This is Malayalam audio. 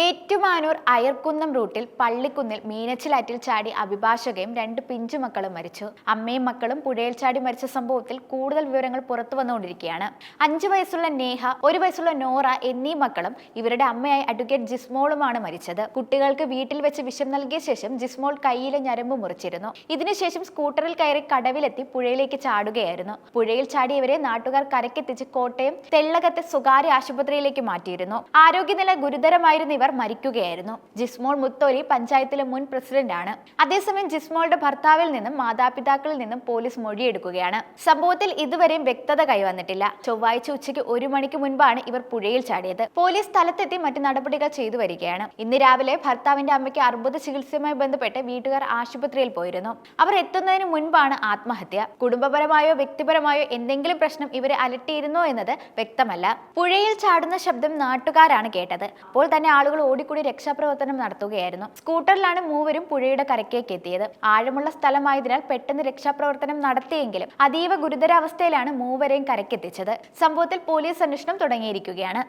ഏറ്റുമാനൂർ അയർക്കുന്നം റൂട്ടിൽ പള്ളിക്കുന്നിൽ മീനച്ചിലാറ്റിൽ ചാടി അഭിഭാഷകയും രണ്ട് പിഞ്ചുമക്കളും മരിച്ചു. അമ്മയും മക്കളും പുഴയിൽ ചാടി മരിച്ച സംഭവത്തിൽ കൂടുതൽ വിവരങ്ങൾ പുറത്തു വന്നുകൊണ്ടിരിക്കുകയാണ്. അഞ്ചു വയസ്സുള്ള നേഹ ഒരു വയസ്സുള്ള നോറ എന്നീ മക്കളും ഇവരുടെ അമ്മയായ അഡ്വക്കേറ്റ് ജിസ്മോളുമാണ് മരിച്ചത്. കുട്ടികൾക്ക് വീട്ടിൽ വെച്ച് വിഷം നൽകിയ ശേഷം ജിസ്മോൾ കയ്യിലെ ഞരമ്പ് മുറിച്ചിരുന്നു. ഇതിനുശേഷം സ്കൂട്ടറിൽ കയറി കടവിലെത്തി പുഴയിലേക്ക് ചാടുകയായിരുന്നു. പുഴയിൽ ചാടിയവരെ നാട്ടുകാർ കരക്കെത്തിച്ച് കോട്ടയം തെള്ളകത്തെ സ്വകാര്യ ആശുപത്രിയിലേക്ക് മാറ്റിയിരുന്നു. ആരോഗ്യനില ഗുരുതരമായിരുന്ന ഇവർ മരിക്കുകയായിരുന്നു. ജിസ്മോൾ മുത്തോലി പഞ്ചായത്തിലെ മുൻ പ്രസിഡന്റാണ് അതേസമയം ജിസ്മോളുടെ ഭർത്താവിൽ നിന്നും മാതാപിതാക്കളിൽ നിന്നും പോലീസ് മൊഴിയെടുക്കുകയാണ്. സംഭവത്തിൽ ഇതുവരെയും വ്യക്തത കൈവന്നിട്ടില്ല. ചൊവ്വാഴ്ച ഉച്ചയ്ക്ക് ഒരു മണിക്ക് മുൻപാണ് ഇവർ പുഴയിൽ ചാടിയത്. പോലീസ് സ്ഥലത്തെത്തി മറ്റു നടപടികൾ ചെയ്തു വരികയാണ്. ഇന്ന് രാവിലെ ഭർത്താവിന്റെ അമ്മയ്ക്ക് അർബുദ ചികിത്സയുമായി ബന്ധപ്പെട്ട് വീട്ടുകാർ ആശുപത്രിയിൽ പോയിരുന്നു. അവർ എത്തുന്നതിന് മുൻപാണ് ആത്മഹത്യ. കുടുംബപരമായോ വ്യക്തിപരമായോ എന്തെങ്കിലും പ്രശ്നം ഇവരെ അലട്ടിയിരുന്നോ എന്നത് വ്യക്തമല്ല. പുഴയിൽ ചാടുന്ന ശബ്ദം നാട്ടുകാരാണ് കേട്ടത്. അപ്പോൾ തന്നെ ആളുകൾ ഓടിക്കൂടി രക്ഷാപ്രവർത്തനം നടത്തുകയായിരുന്നു. സ്കൂട്ടറിലാണ് മൂവരും പുഴയുടെ കരക്കേക്ക് എത്തിയത്. ആഴമുള്ള സ്ഥലമായതിനാൽ പെട്ടെന്ന് രക്ഷാപ്രവർത്തനം നടത്തിയെങ്കിലും അതീവ ഗുരുതരാവസ്ഥയിലാണ് മൂവരെയും കരക്കെത്തിച്ചത് സംഭവത്തിൽ പോലീസ് അന്വേഷണം തുടങ്ങിയിരിക്കുകയാണ്.